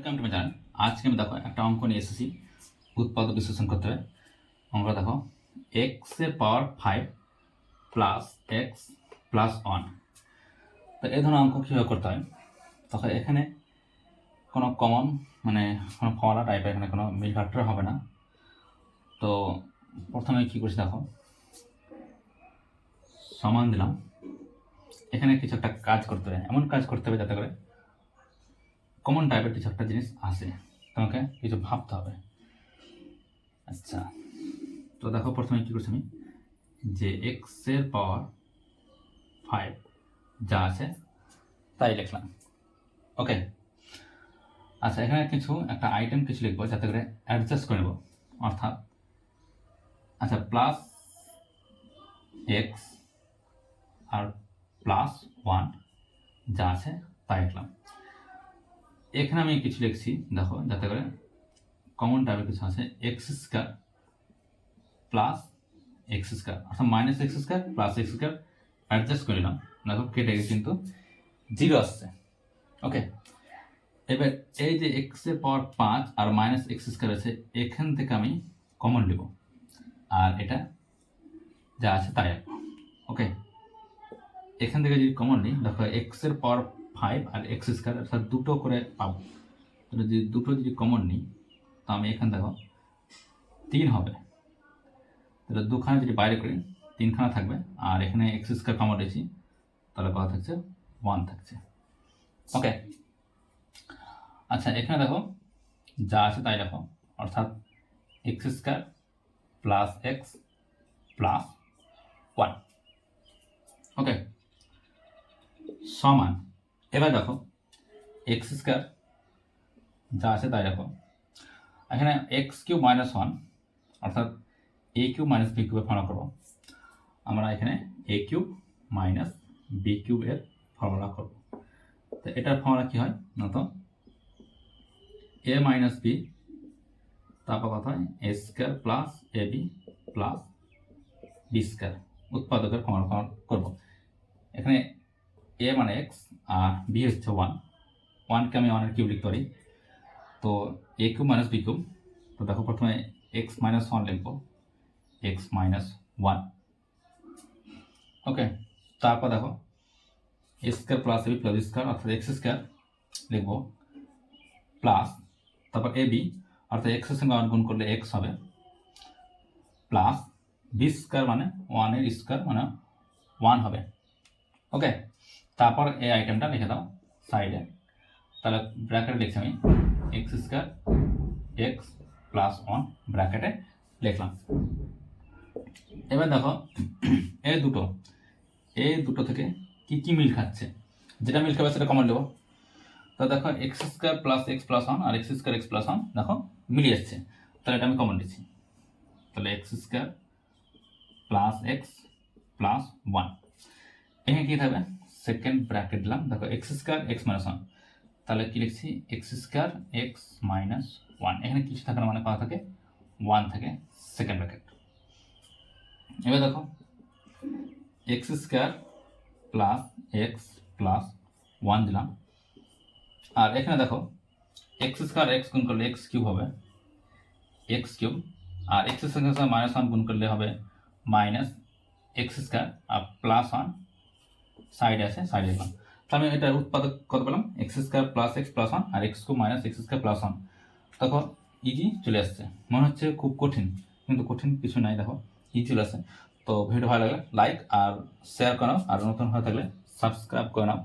Welcome to my আজকে আমি দেখো একটা অঙ্ক নিয়ে এসেছি উৎপাদক বিশ্লেষণ করতে হবে। অঙ্কটা দেখো এক্সের power five plus x plus one তো এই ধরনের অঙ্ক কীভাবে করতে হয়? তখন এখানে কোনো কমন মানে কোনো ফর্মুলা টাইপের এখানে কোনো মিল ফ্যাক্টর হবে না। তো প্রথমে কী করছি দেখো, সমান দিলাম। এখানে কিছু একটা কাজ করতে হবে, এমন কাজ করতে হবে যাতে করে কমন টাইপের কিছু একটা জিনিস আসে তোমাকে কিছু ভাবতে হবে। আচ্ছা তো দেখো প্রথমে কী করছি আমি? যে এক্সের পাওয়ার ফাইভ যা আছে, তাই লিখলাম। ওকে আচ্ছা এখানে কিছু একটা আইটেম কিছু লিখব যাতে করে অ্যাডজাস্ট করে নেব। অর্থাৎ আচ্ছা প্লাস এক্স আর প্লাস ওয়ান যা আছে, তাই লিখলাম। এখানে আমি কিছু লিখছি, দেখো, যাতে করে কমন টাইপের কিছু আছে x square plus x square অর্থাৎ minus x square plus x square adjust করে নিলাম। দেখো, কেটে গেছে কিন্তু জিরো আসছে। ওকে এবার এই যে এক্সের পাওয়ার পাঁচ আর মাইনাস এক্স স্কোয়ার আছে, এখান থেকে আমি কমন নেব আর এটা যা আছে তাই ওকে এখান থেকে যদি কমন নিই, দেখো এক্সের পাওয়ার ফাইভ আর এক্স স্কোয়ার অর্থাৎ দুটো করে পাবো। তাহলে যদি দুটো যদি কমন নিই, তো আমি এখান দেখো, তিন হবে। তাহলে দুখানা যদি বাইরে করি, তিনখানা থাকবে। আর এখানে এক্স স্কোয়ার কমন রয়েছি, তাহলে কথা থাকছে? ওয়ান থাকছে। ওকে আচ্ছা এখানে দেখো, যা আছে তাই দেখো অর্থাৎ x square plus x plus one okay সমান এবার দেখো এক্স স্কোয়ার যা আছে তাই দেখো। এখানে এক্স কিউ মাইনাস ওয়ান অর্থাৎ এ কিউ মাইনাস বি কিউবের ফর্মুলা করব। আমরা এখানে এ কিউব মাইনাস বি কিউবের ফর্মুলা করব। তো এটার ফর্মুলা কী হয়? না তো এ মাইনাস বি তারপর কথা হয়? A square plus a b plus b square উৎপাদকের formula করব। এখানে এ মানে এক্স আর বি হচ্ছে ওয়ান ওয়ানকে আমি ওয়ানের কিউব লিখতে পারি। তো a cube minus b cube তো দেখো প্রথমে এক্স মাইনাস ওয়ান লিখব। এক্স মাইনাস ওয়ান ওকে তারপর দেখো a square plus a b plus square অর্থাৎ এক্স স্কোয়ার লিখব। প্লাস তারপর এ বি অর্থাৎ এক্সের সঙ্গে ওয়ান গুণ করলে এক্স হবে। প্লাস বি স্কোয়ার মানে ওয়ানের স্কোয়ার মানে ওয়ান হবে। ওকে তারপর এই আইটেমটা লিখে দাও সাইডে তাহলে ব্র্যাকেটে লিখছি আমি x square x plus one ব্র্যাকেটে লিখলাম। এবার দেখো, এই দুটো এই দুটো থেকে কি কি মিল খাচ্ছে? যেটা মিল খাবে সেটা কমন নেব তো দেখো x square plus x plus one আর x square x plus one দেখো, মিলিয়ে যাচ্ছে তাহলে এটা আমি কমন দিচ্ছি। তাহলে x square plus x plus one এখানে কী থাকবে? সেকেন্ড ব্র্যাকেট দিলাম দেখো x square x minus one তাহলে কী লিখছি x square x minus one এখানে কিছু থাকে না মানে কথা থাকে ওয়ান থাকে সেকেন্ড ব্র্যাকেট এবার দেখো x square plus x plus one দিলাম আর এখানে দেখো এক্স স্কোয়ার এক্স গুণ করলে এক্স কিউব হবে এক্স কিউব আর এক্স স্কোয়ার মাইনাস ওয়ান গুণ করলে হবে মাইনাস এক্স স্কোয়ার আর প্লাস ওয়ান সাইডে আছে সাইডে দিলাম তাহলে এটা উৎপাদক কত পেলাম? X square plus x plus one আর x minus x square plus one তখন ইজি চলে আসছে। মনে হচ্ছে খুব কঠিন, কিন্তু কঠিন কিছু নাই, দেখো ইজি চলে আসছে। তো ভিডিও ভালো লাগলে লাইক আর শেয়ার করে, আর নতুন হয়ে থাকলে সাবস্ক্রাইব করে। নাও